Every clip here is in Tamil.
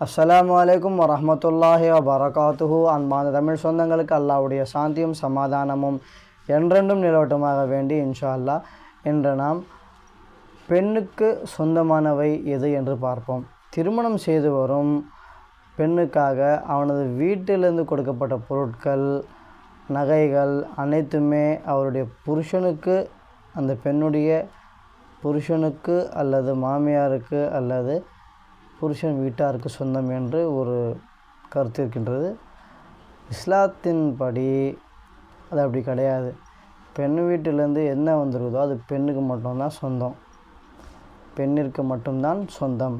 அஸ்லாம் அலைக்கும் வரமத்துல்லாஹி வரகாத்துஹு அன்பான தமிழ் சொந்தங்களுக்கு அல்லாவுடைய சாந்தியும் சமாதானமும் என்றென்றும் நிலவட்டமாக வேண்டி இன்ஷா அல்லாஹ் என்று நாம் பெண்ணுக்கு சொந்தமானவை எது என்று பார்ப்போம். திருமணம் செய்து வரும் பெண்ணுக்காக அவனது வீட்டிலிருந்து கொடுக்கப்பட்ட பொருட்கள் நகைகள் அனைத்துமே அவருடைய புருஷனுக்கு அந்த பெண்ணுடைய புருஷனுக்கு அல்லது மாமியாருக்கு அல்லது புருஷன் வீட்டாருக்கு சொந்தம் என்று ஒரு கருத்து இருக்கின்றது. இஸ்லாத்தின்படி அது அப்படி கிடையாது. பெண் வீட்டிலேருந்து என்ன வந்துருக்குதோ அது பெண்ணுக்கு மட்டும்தான் சொந்தம். பெண்ணிற்கு மட்டும்தான் சொந்தம்.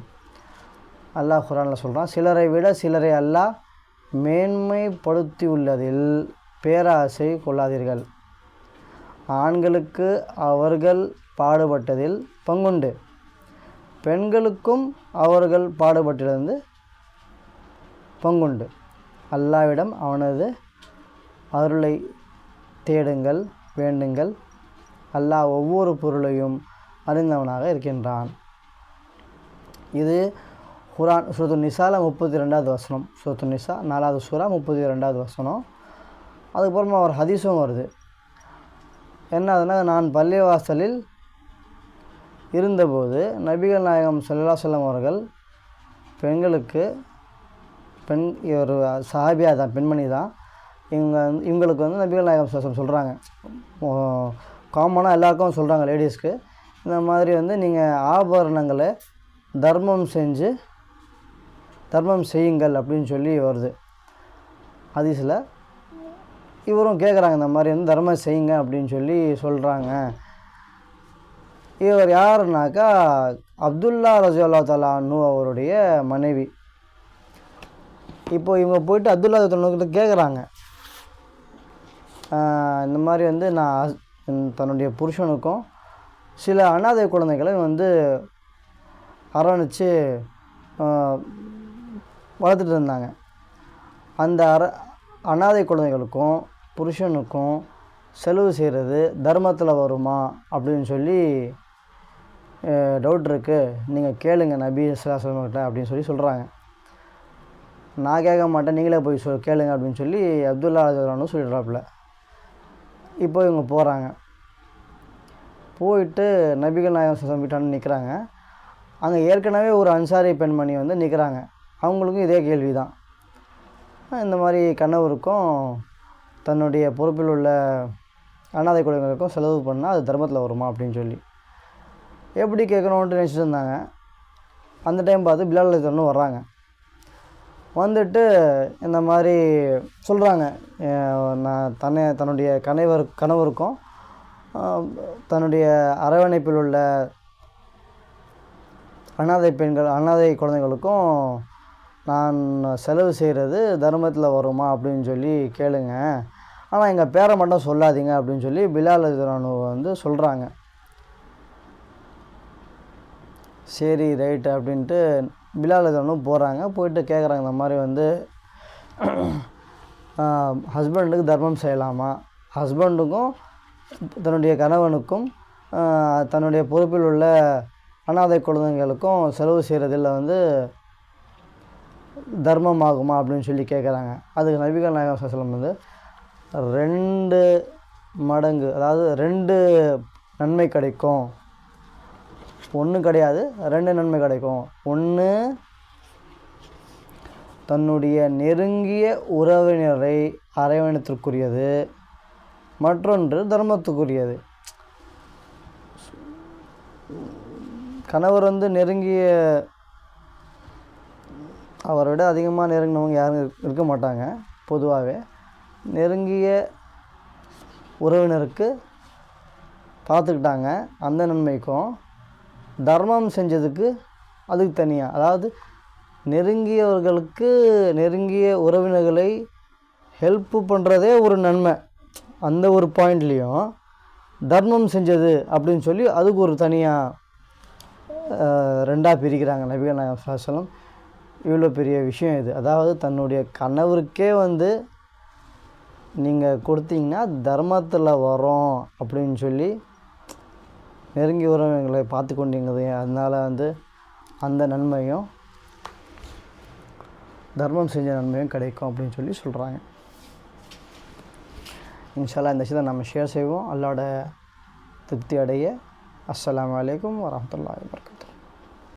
அல்லாஹ் குரானில் சொல்கிறான் சிலரை விட சிலரை அல்லாஹ் மேன்மைப்படுத்தி உள்ளதில் பேராசை கொள்ளாதீர்கள். ஆண்களுக்கு அவர்கள் பாடுபட்டதில் பங்குண்டு. பெண்களுக்கும் அவர்கள் பாடுபட்டிருந்து பங்குண்டு. அல்லாவிடம் அவனது அருளை தேடுங்கள் வேண்டுங்கள். அல்லாஹ் ஒவ்வொரு பொருளையும் அறிந்தவனாக இருக்கின்றான். இது குரான் சுரத்து நிசால முப்பத்தி ரெண்டாவது வசனம். சுரத்து நிசா நாலாவது சூறா முப்பத்தி ரெண்டாவது வசனம். அதுக்கப்புறமா ஒரு ஹதீஸும் வருது. என்னதுன்னா நான் பள்ளிவாசலில் இருந்தபோது நபிகள் நாயகம் சல்லா சொல்லம் அவர்கள் பெண்களுக்கு பெண் ஒரு சாபியாக தான் பெண்மணி தான். இவங்க இவங்களுக்கு வந்து நபிகள் நாயகம் சொல்கிறாங்க காமனாக எல்லாருக்கும் சொல்கிறாங்க லேடிஸ்க்கு இந்த மாதிரி வந்து நீங்கள் ஆபரணங்களை தர்மம் செஞ்சு தர்மம் செய்யுங்கள் அப்படின்னு சொல்லி வருது. ஹதீஸில் இவரும் கேட்குறாங்க இந்த மாதிரி வந்து தர்மம் செய்யுங்க அப்படின்னு சொல்லி சொல்கிறாங்க இவர் யாருனாக்கா அப்துல்லா ரஜி அல்லா தலானு அவருடைய மனைவி. இப்போ இவங்க போயிட்டு அப்துல்லா தலானுக்கிட்ட கேட்குறாங்க இந்த மாதிரி வந்து நான் தன்னுடைய புருஷனுக்கும் சில அனாதை குழந்தைகளை வந்து அரவணைச்சு வளர்த்துட்டு இருந்தாங்க. அந்த அர அனாதை குழந்தைகளுக்கும் புருஷனுக்கும் செலவு செய்கிறது தர்மத்தில் வருமா அப்படின்னு சொல்லி டவுட் இருக்குது நீங்கள் கேளுங்க நபி கிட்ட அப்படின்னு சொல்லி சொல்கிறாங்க நான் கேட்க மாட்டேன் நீங்களே போய் சொல் கேளுங்க அப்படின்னு சொல்லி அப்துல்லா அஜரானு சொல்லிடுறாப்புல. இப்போ இவங்க போகிறாங்க போயிட்டு நபிகள் நாயகம் சசம் வீட்டான்னு நிற்கிறாங்க அங்கே ஏற்கனவே ஒரு அன்சாரி பெண்மணி வந்து நிற்கிறாங்க அவங்களுக்கும் இதே கேள்வி தான் இந்த மாதிரி கணவருக்கும் தன்னுடைய பொறுப்பில் உள்ள அனாதை குழந்தைகளுக்கும் செலவு பண்ணால் அது தர்மத்தில் வருமா அப்படின்னு சொல்லி. எப்படி கேட்கணுன்ட்டு நினச்சிட்டு இருந்தாங்க. அந்த டைம் பார்த்து பிலால் தரணும் வர்றாங்க. வந்துட்டு இந்த மாதிரி சொல்கிறாங்க நான் தன்னை தன்னுடைய கணவர் கணவருக்கும் தன்னுடைய அரவணைப்பில் உள்ள அனாதை பெண்கள் அனாதை குழந்தைகளுக்கும் நான் செலவு செய்கிறது தர்மத்தில் வருமா அப்படின்னு சொல்லி கேளுங்க. ஆனால் எங்கள் பேரை மட்டும் சொல்லாதீங்க அப்படின்னு சொல்லி பிலால் வந்து சொல்கிறாங்க சரி ரைட்டு அப்படின்ட்டு பிலாலதனும் போகிறாங்க போயிட்டு கேட்குறாங்க இந்த மாதிரி வந்து ஹஸ்பண்டுக்கு தர்மம் செய்யலாமா? ஹஸ்பண்டுக்கும் தன்னுடைய கணவனுக்கும் தன்னுடைய பொறுப்பில் உள்ள அனாதை குழந்தைங்களுக்கும் செலவு செய்கிறதில் வந்து தர்மம் ஆகுமா அப்படின்னு சொல்லி கேட்குறாங்க அதுக்கு நபிகள் நாயகம் சசலம் வந்து ரெண்டு மடங்கு அதாவது ரெண்டு நன்மை கிடைக்கும். ஒன்று கிடையாது ரெண்டு நன்மை கிடைக்கும். ஒன்று தன்னுடைய நெருங்கிய உறவினரை அரவணைத்திற்குரியது மற்றொன்று தர்மத்துக்குரியது. கணவர் வந்து நெருங்கிய அவரை விட அதிகமாக நெருங்கினவங்க யாரும் இருக்க- இருக்க மாட்டாங்க பொதுவாகவே. நெருங்கிய உறவினருக்கு பார்த்துக்கிட்டாங்க அந்த நன்மைக்கும் தர்மம் செஞ்சதுக்கு அதுக்கு தனியாக அதாவது நெருங்கியவர்களுக்கு நெருங்கிய உறவினர்களை ஹெல்ப்பு பண்ணுறதே ஒரு நன்மை. அந்த ஒரு பாயிண்ட்லேயும் தர்மம் செஞ்சது அப்படின்னு சொல்லி அதுக்கு ஒரு தனியாக ரெண்டாக பிரிக்கிறாங்க நபிகள் நாயகம் சாசலம் இவ்வளோ பெரிய விஷயம் இது. அதாவது தன்னுடைய கணவருக்கே வந்து நீங்கள் கொடுத்தீங்கன்னா தர்மத்தில் வரோம் அப்படின்னு சொல்லி நெருங்கி உறவுகளை பார்த்து கொண்டிருந்தது. அதனால் வந்து அந்த நன்மையும் தர்மம் செஞ்ச நன்மையும் கிடைக்கும் அப்படின்னு சொல்லி சொல்கிறாங்க இன்ஷால்லா இந்த விஷயத்தை நம்ம ஷேர் செய்வோம். அல்லாட திருப்தி அடைய. அஸ்லாம் அலைக்கும் வரமத்துல்லா வபரகாத்துஹு